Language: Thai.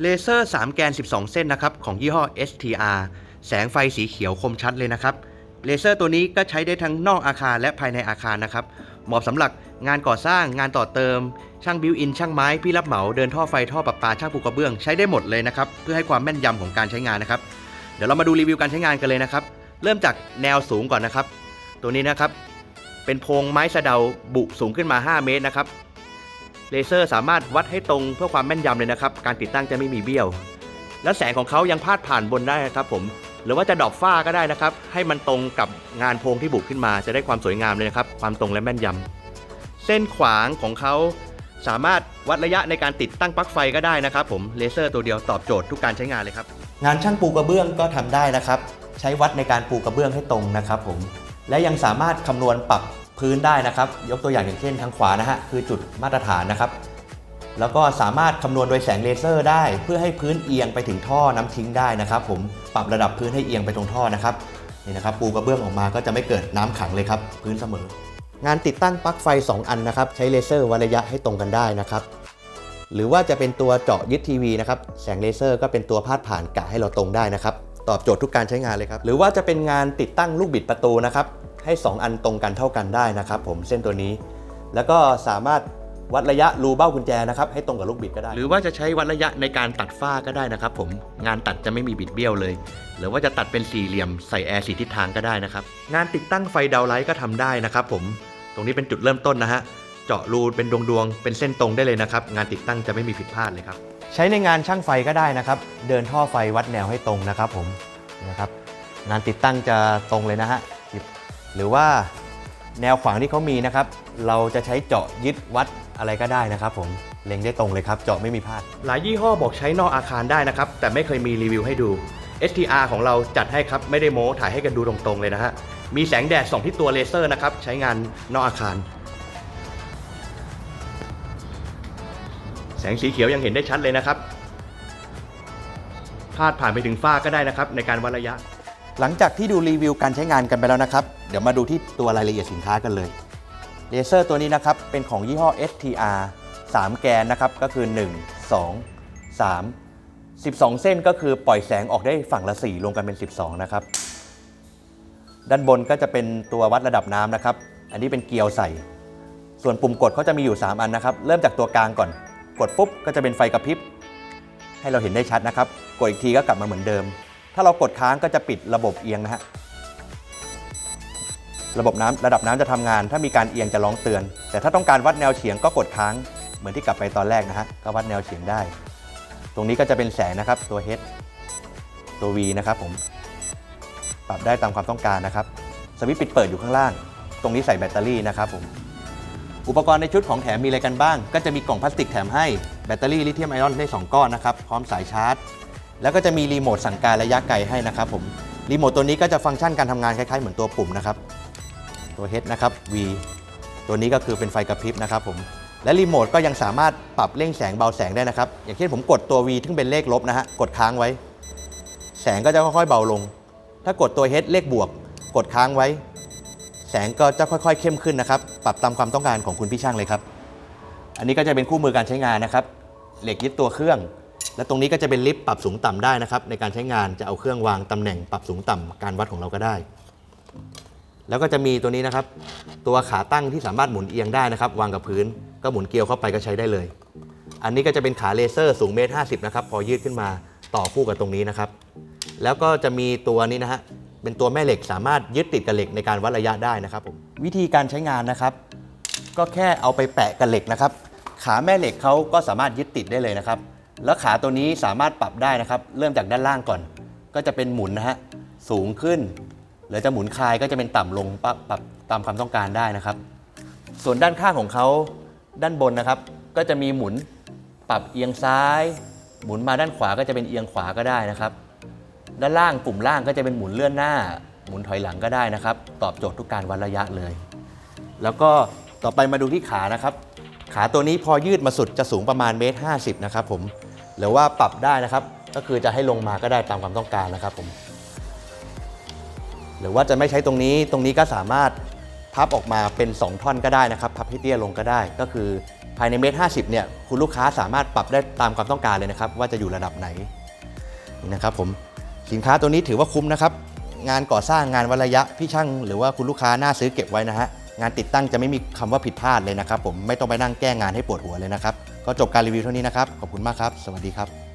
เลเซอร์ 3 แกน 12 เส้นนะครับของยี่ห้อ STR แสงไฟสีเขียวคมชัดเลยนะครับ เลเซอร์ตัวนี้ก็ใช้ได้ทั้งนอกอาคารและภายในอาคารนะครับ เหมาะสำหรับงานก่อสร้างงานต่อเติม ช่างบิวอิน ช่างไม้ พี่รับเหมาเดินท่อไฟท่อประปาช่างปูกระเบื้องใช้ได้หมดเลยนะครับ เพื่อให้ความแม่นยำของการใช้งานนะครับ เดี๋ยวเรามาดูรีวิวการใช้งานกันเลยนะครับ เริ่มจากแนวสูงก่อนนะครับ ตัวนี้นะครับ เป็นโพรงไม้สะเดาบุสูงขึ้นมา 5 เมตรนะครับ เลเซอร์สามารถวัดให้ตรงเพื่อความแม่นยำเลยนะครับ การติดตั้งจะไม่มีเบี้ยว และแสงของเขายังพาดผ่านบนได้นะครับผม หรือว่าจะดอปฝ้าก็ได้นะครับ ให้มันตรงกับงานโพรงที่บุกขึ้นมาจะได้ความสวยงามเลยนะครับ ความตรงและแม่นยำ เส้นขวางของเขาสามารถวัดระยะในการติดตั้งปลั๊กไฟก็ได้นะครับ ผม เลเซอร์ตัวเดียวตอบโจทย์ทุกการใช้งานเลยครับ งานช่างปูกระเบื้องก็ทำได้นะครับ ใช้วัดในการปูกระเบื้องให้ตรงนะครับ ผม และยังสามารถคำนวณปรับ พื้นได้นะครับ ยกตัวอย่างอย่างเช่นทางขวานะฮะคือจุดมาตรฐานนะครับ แล้วก็สามารถคำนวณโดยแสงเลเซอร์ได้ เพื่อให้พื้นเอียงไปถึงท่อน้ำทิ้งได้นะครับ ผมปรับระดับพื้นให้เอียงไปตรงท่อนะครับนี่นะครับปูกระเบื้องออกมาก็จะไม่เกิดน้ำขังเลยครับพื้นเสมอ งานติดตั้งปลั๊กไฟ 2 อันนะครับใช้เลเซอร์วัดระยะให้ตรงกันได้นะครับหรือว่าจะเป็นตัวเจาะยึดทีวีนะครับแสงเลเซอร์ก็เป็นตัวพาดผ่านกะให้เราตรงได้นะครับ ตอบโจทย์ทุกการใช้งานเลยครับ หรือว่าจะเป็นงานติดตั้งลูกบิดประตูนะครับ ให้ 2 อันตรงกันเท่ากันได้นะครับผมเส้นตัวนี้ แล้วก็สามารถวัดระยะรูเบ้ากุญแจนะครับให้ตรงกับลูกบิดก็ได้ หรือว่าจะใช้วัดระยะในการตัดฝ้าก็ได้นะครับผมงานตัดจะไม่มีบิดเบี้ยวเลย หรือว่าจะตัดเป็นสี่เหลี่ยมใส่แอร์สีทิศทางก็ได้นะครับงานติดตั้งไฟดาวไลท์ก็ทำได้นะครับผมตรงนี้เป็นจุดเริ่มต้นนะฮะเจาะรูเป็นดวงดวงๆเป็นเส้นตรงได้เลยนะครับงานติดตั้งจะไม่มีผิดพลาดเลยครับใช้ในงานช่างไฟก็ได้นะครับ เดินท่อไฟวัดแนวให้ตรงนะครับผมนะครับงานติดตั้งจะตรงเลยนะฮะ หรือว่าแนวขวางที่เขามีนะครับ เราจะใช้เจาะยึดวัดอะไรก็ได้นะครับผมเล็งได้ตรงเลยครับ เจาะไม่มีพลาด หลายยี่ห้อบอกใช้นอกอาคารได้นะครับ แต่ไม่เคยมีรีวิวให้ดู STR ของเราจัดให้ครับ ไม่ได้โม้ถ่ายให้กันดูตรงๆเลยนะฮะ มีแสงแดดส่องที่ตัวเลเซอร์นะครับ ใช้งานนอกอาคาร แสงสีเขียวยังเห็นได้ชัดเลยนะครับพาดผ่านไปถึงฝ้าก็ได้นะครับ ในการวัดระยะ หลังจากที่ดูรีวิวการใช้งานกันไปแล้วนะครับ เดี๋ยวมาดูที่ตัวรายละเอียดสินค้ากันเลยเลเซอร์ตัวนี้นะครับ เป็นของยี่ห้อ STR 3 แกนนะครับ ก็คือ 1 2 3 12 เส้นก็คือปล่อยแสงออกได้ฝั่งละ 4 รวมกันเป็น 12 นะครับ ด้านบนก็จะเป็นตัววัดระดับน้ำนะครับ อันนี้เป็นเกลียวใส่ ส่วนปุ่มกดเขาจะมีอยู่ 3 อันนะครับ เริ่มจากตัวกลางก่อน กดปุ๊บก็จะเป็นไฟกระพริบ ให้เราเห็นได้ชัดนะครับ กดอีกทีก็กลับมาเหมือนเดิม ถ้าเรากดค้างก็จะปิดระบบเอียงนะฮะ ระบบน้ำระดับน้ำจะทำงาน ถ้ามีการเอียงจะร้องเตือน แต่ถ้าต้องการวัดแนวเฉียงก็กดค้าง เหมือนที่กลับไปตอนแรกนะฮะ ก็วัดแนวเฉียงได้ ตรงนี้ก็จะเป็นแสงนะครับ ตัว H ตัว V นะครับผม ปรับได้ตามความต้องการนะครับ สวิตช์ปิดเปิดอยู่ข้างล่าง ตรงนี้ใส่แบตเตอรี่นะครับผม อุปกรณ์ในชุดของแถมมีอะไรกันบ้าง ก็จะมีกล่องพลาสติกแถมให้ แบตเตอรี่ลิเธียมไอออนได้ 2 ก้อนนะครับ พร้อมสายชาร์จ แล้วก็จะมีรีโมทสั่งการระยะไกลให้นะครับผมรีโมทตัวนี้ก็จะฟังก์ชันการทำงานคล้ายๆเหมือนตัวปุ่มนะครับตัว H นะครับ V ตัวนี้ก็คือเป็นไฟกระพริบนะครับผมและรีโมทก็ยังสามารถปรับเร่งแสงเบาแสงได้นะครับ อย่างเช่นผมกดตัว V ซึ่งเป็นเลขลบนะฮะกดค้างไว้ แสงก็จะค่อยๆเบาลง ถ้ากดตัว H เลขบวก กดค้างไว้ แสงก็จะค่อยๆเข้มขึ้นนะครับปรับตามความต้องการของคุณพี่ช่างเลยครับ อันนี้ก็จะเป็นคู่มือการใช้งานนะครับเหล็กยึดตัวเครื่อง และตรงนี้ก็จะเป็นลิฟต์ปรับสูงต่ำได้นะครับ ในการใช้งานจะเอาเครื่องวางตำแหน่งปรับสูงต่ำการวัดของเราก็ได้ แล้วก็จะมีตัวนี้นะครับ ตัวขาตั้งที่สามารถหมุนเอียงได้นะครับ วางกับพื้นก็หมุนเกลียวเข้าไปก็ใช้ได้เลย อันนี้ก็จะเป็นขาเลเซอร์สูงเมตรห้นะครับพอยืดขึ้นมาต่อคู่กับตรงนี้นะครับ แล้วก็จะมีตัวนี้นะฮะเป็นตัวแม่เหล็กสามารถยึดติดกับเหล็กในการวัดระยะได้นะครับผมวิธีการใช้งานนะครับ ก็แค่เอาไปแปะกับเหล็กนะครับ ขาแม่เหล็กเขาก็สามารถยึดติดได้เลยนะครับ แล้วขาตัวนี้สามารถปรับได้นะครับ เริ่มจากด้านล่างก่อน ก็จะเป็นหมุนนะฮะ สูงขึ้น หรือจะหมุนคลายก็จะเป็นต่ำลงปรับปรับตามความต้องการได้นะครับ ส่วนด้านข้างของเขาด้านบนนะครับ ก็จะมีหมุนปรับเอียงซ้าย หมุนมาด้านขวาก็จะเป็นเอียงขวาก็ได้นะครับ ด้านล่างปุ่มล่างก็จะเป็นหมุนเลื่อนหน้า หมุนถอยหลังก็ได้นะครับ ตอบโจทย์ทุกการวัดระยะเลย แล้วก็ต่อไปมาดูที่ขานะครับ ขาตัวนี้พอยืดมาสุดจะสูงประมาณเมตรห้นะครับผม หรือว่าปรับได้นะครับ ก็คือจะให้ลงมาก็ได้ตามความต้องการนะครับผม หรือว่าจะไม่ใช้ตรงนี้ ตรงนี้ก็สามารถพับออกมาเป็น 2 ท่อนก็ได้นะครับ พับให้เตี้ยลงก็ได้ ก็คือภายในเมตรห้เนี่ย คุณลูกค้าสามารถปรับได้ตามความต้องการเลยนะครับ ว่าจะอยู่ระดับไหน นี่นะครับผม สินค้าตัวนี้ถือว่าคุ้มนะครับ งานก่อสร้างงานวัระยะพี่ช่าง หรือว่าคุณลูกค้าน่าซื้อเก็บไว้นะฮะ งานติดตั้งจะไม่มีคำว่าผิดพลาดเลยนะครับ ผม ไม่ต้องไปนั่งแก้งานให้ปวดหัวเลยนะครับ ก็จบการรีวิวเท่านี้นะครับ ขอบคุณมากครับ สวัสดีครับ